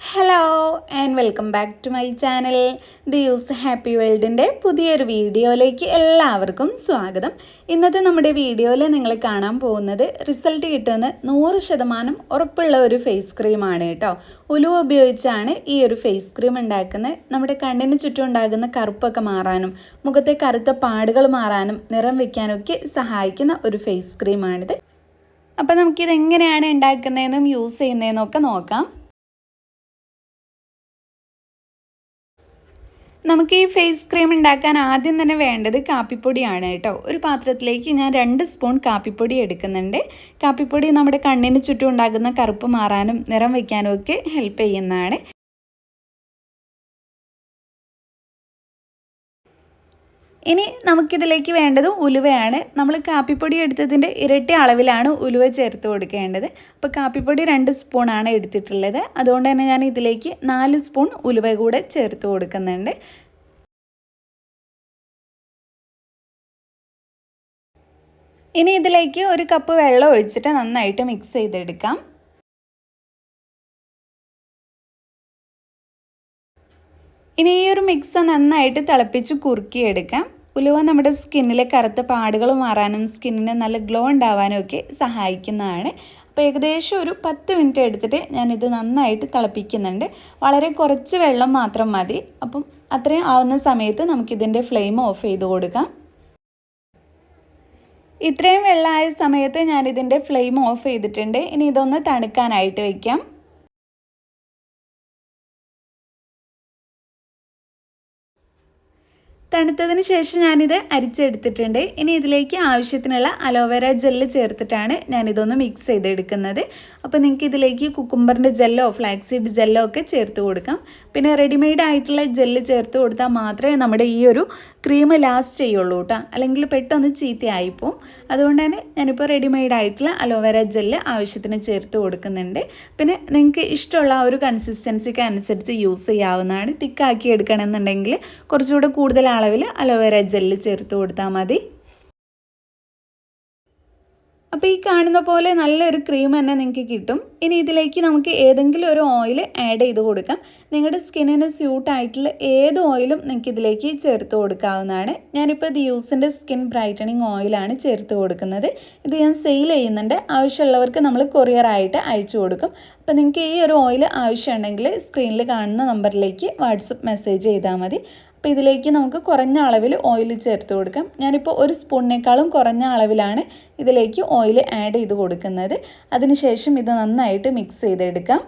Hello and welcome back to my channel the use happy വേൾഡിന്റെ പുതിയൊരു വീഡിയോയിലേക്ക് എല്ലാവർക്കും സ്വാഗതം. ഇന്നത്തെ നമ്മുടെ വീഡിയോയിൽ നിങ്ങൾ കാണാൻ പോകുന്നത് റിസൾട്ട് കിട്ടുന്ന നൂറ് ശതമാനം ഉറപ്പുള്ള ഒരു ഫേസ് ക്രീമാണ് കേട്ടോ. ഉലുവ ഉപയോഗിച്ചാണ് ഈ ഒരു ഫേസ് ക്രീം ഉണ്ടാക്കുന്നത്. നമ്മുടെ കണ്ണിന് ചുറ്റും ഉണ്ടാകുന്ന കറുപ്പൊക്കെ മാറാനും മുഖത്തെ കറുത്ത പാടുകൾ മാറാനും നിറം വയ്ക്കാനൊക്കെ സഹായിക്കുന്ന ഒരു ഫേസ് ക്രീമാണിത് അപ്പോൾ നമുക്കിത് എങ്ങനെയാണ് ഉണ്ടാക്കുന്നതെന്നും യൂസ് ചെയ്യുന്നതെന്നും ഒക്കെ നോക്കാം. നമുക്ക് ഈ ഫേസ് ക്രീം ഉണ്ടാക്കാൻ ആദ്യം തന്നെ വേണ്ടത് കാപ്പിപ്പൊടിയാണ് കേട്ടോ. ഒരു പാത്രത്തിലേക്ക് ഞാൻ രണ്ട് സ്പൂൺ കാപ്പിപ്പൊടി എടുക്കുന്നുണ്ട്. കാപ്പിപ്പൊടി നമ്മുടെ കണ്ണിന് ചുറ്റും ഉണ്ടാകുന്ന കറുപ്പ് മാറാനും നിറം വയ്ക്കാനും ഒക്കെ ഹെൽപ്പ് ചെയ്യുന്നതാണ്. ഇനി നമുക്കിതിലേക്ക് വേണ്ടത് ഉലുവയാണ്. നമ്മൾ കാപ്പിപ്പൊടി എടുത്തതിന്റെ ഇരട്ടി അളവിലാണ് ഉലുവ ചേർത്ത് കൊടുക്കേണ്ടത്. അപ്പോൾ കാപ്പിപ്പൊടി രണ്ട് സ്പൂണാണ് എടുത്തിട്ടുള്ളത്. അതുകൊണ്ട് തന്നെ ഞാൻ ഇതിലേക്ക് നാല് സ്പൂൺ ഉലുവ കൂടെ ചേർത്ത് കൊടുക്കുന്നുണ്ട്. ഇനി ഇതിലേക്ക് ഒരു കപ്പ് വെള്ളം ഒഴിച്ചിട്ട് നന്നായിട്ട് മിക്സ് ചെയ്തെടുക്കാം. ഇനി ഈ ഒരു മിക്സ് നന്നായിട്ട് തിളപ്പിച്ച് കുറുക്കിയെടുക്കാം. ഉലുവ നമ്മുടെ സ്കിന്നിലെ കറുത്ത പാടുകൾ മാറാനും സ്കിന്നിന് നല്ല ഗ്ലോ ഉണ്ടാവാനും ഒക്കെ സഹായിക്കുന്നതാണ്. അപ്പോൾ ഏകദേശം ഒരു പത്ത് മിനിറ്റ് എടുത്തിട്ട് ഞാനിത് നന്നായിട്ട് തിളപ്പിക്കുന്നുണ്ട്. വളരെ കുറച്ച് വെള്ളം മാത്രം മതി. അപ്പം അത്രയും ആവുന്ന സമയത്ത് നമുക്കിതിന്റെ ഫ്ലെയിം ഓഫ് ചെയ്ത് കൊടുക്കാം. ഇത്രയും വെള്ളമായ സമയത്ത് ഞാനിതിന്റെ ഫ്ലെയിം ഓഫ് ചെയ്തിട്ടുണ്ട്. ഇനി ഇതൊന്ന് തണുക്കാനായിട്ട് വയ്ക്കാം. തണുത്തതിന് ശേഷം ഞാനിത് അരിച്ചെടുത്തിട്ടുണ്ട്. ഇനി ഇതിലേക്ക് ആവശ്യത്തിനുള്ള അലോവേര ജെല്ല് ചേർത്തിട്ടാണ് ഞാനിതൊന്ന് മിക്സ് ചെയ്തെടുക്കുന്നത്. അപ്പോൾ നിങ്ങൾക്ക് ഇതിലേക്ക് കുക്കുംബറിന്റെ ജെല്ലോ ഫ്ലാക്സീഡ് ജെല്ലോ ഒക്കെ ചേർത്ത് കൊടുക്കാം. പിന്നെ റെഡിമെയ്ഡ് ആയിട്ടുള്ള ജെല്ല് ചേർത്ത് കൊടുത്താൽ മാത്രമേ നമ്മുടെ ഈ ഒരു ക്രീം ലാസ്റ്റ് ചെയ്യുള്ളൂ കേട്ടോ അല്ലെങ്കിൽ പെട്ടെന്ന് ചീത്തയായിപ്പോവും. അതുകൊണ്ട് തന്നെ ഞാനിപ്പോൾ റെഡിമെയ്ഡ് ആയിട്ടുള്ള അലോവേര ജെല്ല് ആവശ്യത്തിന് ചേർത്ത് കൊടുക്കുന്നുണ്ട്. പിന്നെ നിങ്ങൾക്ക് ഇഷ്ടമുള്ള ഒരു കൺസിസ്റ്റൻസിക്ക് അനുസരിച്ച് യൂസ് ചെയ്യാവുന്നതാണ്. തിക്കാക്കി എടുക്കണമെന്നുണ്ടെങ്കിൽ കുറച്ചുകൂടെ കൂടുതൽ അളവിൽ അലോവേര ജെല്ല് ചേർത്ത് കൊടുത്താൽ മതി. അപ്പോൾ ഈ കാണുന്ന പോലെ നല്ലൊരു ക്രീം തന്നെ നിങ്ങൾക്ക് കിട്ടും. ഇനി ഇതിലേക്ക് നമുക്ക് ഏതെങ്കിലും ഒരു ഓയിൽ ആഡ് ചെയ്ത് കൊടുക്കാം. നിങ്ങളുടെ സ്കിന്നിന് സ്യൂട്ടായിട്ടുള്ള ഏത് ഓയിലും നിങ്ങൾക്ക് ഇതിലേക്ക് ചേർത്ത് കൊടുക്കാവുന്നതാണ്. ഞാനിപ്പോൾ ദിയൂസിന്റെ സ്കിൻ ബ്രൈറ്റനിങ് ഓയിലാണ് ചേർത്ത് കൊടുക്കുന്നത്. ഇത് ഞാൻ സെയിൽ ചെയ്യുന്നുണ്ട്. ആവശ്യമുള്ളവർക്ക് നമ്മൾ കൊറിയറായിട്ട് അയച്ചു കൊടുക്കും. അപ്പോൾ നിങ്ങൾക്ക് ഈ ഒരു ഓയിൽ ആവശ്യമുണ്ടെങ്കിൽ സ്ക്രീനിൽ കാണുന്ന നമ്പറിലേക്ക് വാട്സപ്പ് മെസ്സേജ് ചെയ്താൽ മതി. അപ്പോൾ ഇതിലേക്ക് നമുക്ക് കുറഞ്ഞ അളവിൽ ഓയിൽ ചേർത്ത് കൊടുക്കാം. ഞാനിപ്പോൾ ഒരു സ്പൂണിനേക്കാളും കുറഞ്ഞ അളവിലാണ് ഇതിലേക്ക് ഓയിൽ ആഡ് ചെയ്ത് കൊടുക്കുന്നത്. അതിനുശേഷം ഇത് നന്നായിട്ട് മിക്സ് ചെയ്തെടുക്കാം.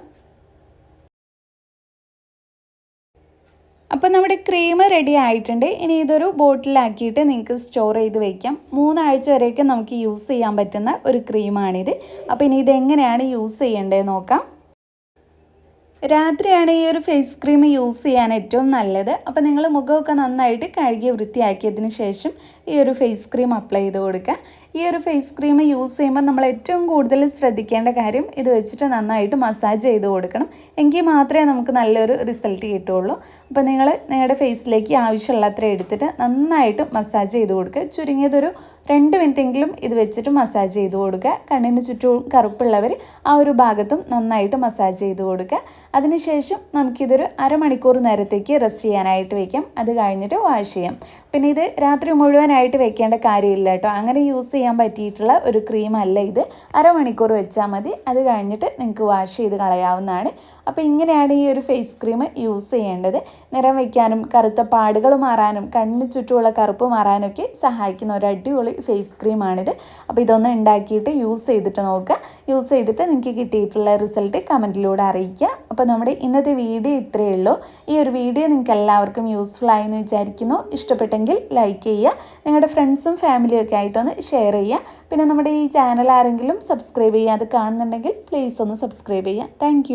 അപ്പോൾ നമ്മുടെ ക്രീം റെഡി ആയിട്ടുണ്ട്. ഇനി ഇതൊരു ബോട്ടിലാക്കിയിട്ട് നിങ്ങൾക്ക് സ്റ്റോർ ചെയ്ത് വയ്ക്കാം മൂന്നാഴ്ച വരെയൊക്കെ നമുക്ക് യൂസ് ചെയ്യാൻ പറ്റുന്ന ഒരു ക്രീമാണിത് അപ്പോൾ ഇനി ഇതെങ്ങനെയാണ് യൂസ് ചെയ്യേണ്ടത് നോക്കാം. രാത്രിയാണ് ഈ ഒരു ഫേസ് ക്രീം യൂസ് ചെയ്യാൻ ഏറ്റവും നല്ലത്. അപ്പോൾ നിങ്ങൾ മുഖമൊക്കെ നന്നായിട്ട് കഴുകി വൃത്തിയാക്കിയതിന് ശേഷം ഈ ഒരു ഫേസ് ക്രീം അപ്ലൈ ചെയ്ത് കൊടുക്കുക. ഈ ഒരു ഫേസ് ക്രീം യൂസ് ചെയ്യുമ്പോൾ നമ്മൾ ഏറ്റവും കൂടുതൽ ശ്രദ്ധിക്കേണ്ട കാര്യം ഇത് വെച്ചിട്ട് നന്നായിട്ട് മസാജ് ചെയ്ത് കൊടുക്കണം. എങ്കിൽ മാത്രമേ നമുക്ക് നല്ലൊരു റിസൾട്ട് കിട്ടുള്ളൂ അപ്പോൾ നിങ്ങൾ നിങ്ങളുടെ ഫേസിലേക്ക് ആവശ്യമുള്ളത്ര എടുത്തിട്ട് നന്നായിട്ട് മസാജ് ചെയ്ത് കൊടുക്കുക. ചുരുങ്ങിയതൊരു രണ്ട് മിനിറ്റെങ്കിലും ഇത് വെച്ചിട്ട് മസാജ് ചെയ്ത് കൊടുക്കുക. കണ്ണിന് ചുറ്റും കറുപ്പുള്ളവർ ആ ഒരു ഭാഗത്തും നന്നായിട്ട് മസാജ് ചെയ്ത് കൊടുക്കുക. അതിനുശേഷം നമുക്കിതൊരു അരമണിക്കൂർ നേരത്തേക്ക് റെസ്റ്റ് ചെയ്യാനായിട്ട് വയ്ക്കാം അത് കഴിഞ്ഞിട്ട് വാഷ് ചെയ്യാം. പിന്നെ ഇത് രാത്രി മുഴുവനായിട്ട് വെക്കേണ്ട കാര്യമില്ല കേട്ടോ. അങ്ങനെ യൂസ് ചെയ്യാൻ പറ്റിയിട്ടുള്ള ഒരു ക്രീം അല്ല ഇത്. അരമണിക്കൂർ വെച്ചാൽ മതി. അത് കഴിഞ്ഞിട്ട് നിങ്ങൾക്ക് വാഷ് ചെയ്ത് കളയാവുന്നതാണ്. അപ്പോൾ ഇങ്ങനെയാണ് ഈ ഒരു ഫേസ് ക്രീം യൂസ് ചെയ്യേണ്ടത്. നിറം വയ്ക്കാനും കറുത്ത പാടുകൾ മാറാനും കണ്ണിന് ചുറ്റുമുള്ള കറുപ്പ് മാറാനൊക്കെ സഹായിക്കുന്ന ഒരു അടിപൊളി ഫേസ് ക്രീമാണിത് അപ്പോൾ ഇതൊന്ന് ഉണ്ടാക്കിയിട്ട് യൂസ് ചെയ്തിട്ട് നോക്കുക. യൂസ് ചെയ്തിട്ട് നിങ്ങൾക്ക് കിട്ടിയിട്ടുള്ള റിസൾട്ട് കമന്റിലൂടെ അറിയിക്കുക. അപ്പോൾ നമ്മുടെ ഇന്നത്തെ വീഡിയോ ഇത്രയേ ഉള്ളൂ. ഈ ഒരു വീഡിയോ നിങ്ങൾക്ക് എല്ലാവർക്കും യൂസ്ഫുൾ ആയി എന്ന് വിചാരിക്കുന്നു. ഇഷ്ടപ്പെട്ടെങ്കിൽ ലൈക്ക് ചെയ്യുക. നിങ്ങളുടെ ഫ്രണ്ട്സും ഫാമിലിയും ഒക്കെ ആയിട്ടൊന്ന് ഷെയർ ചെയ്യുക. പിന്നെ നമ്മുടെ ഈ ചാനൽ ആരെങ്കിലും സബ്സ്ക്രൈബ് ചെയ്യാതെ കാണുന്നുണ്ടെങ്കിൽ പ്ലീസ് ഒന്ന് സബ്സ്ക്രൈബ് ചെയ്യുക. താങ്ക്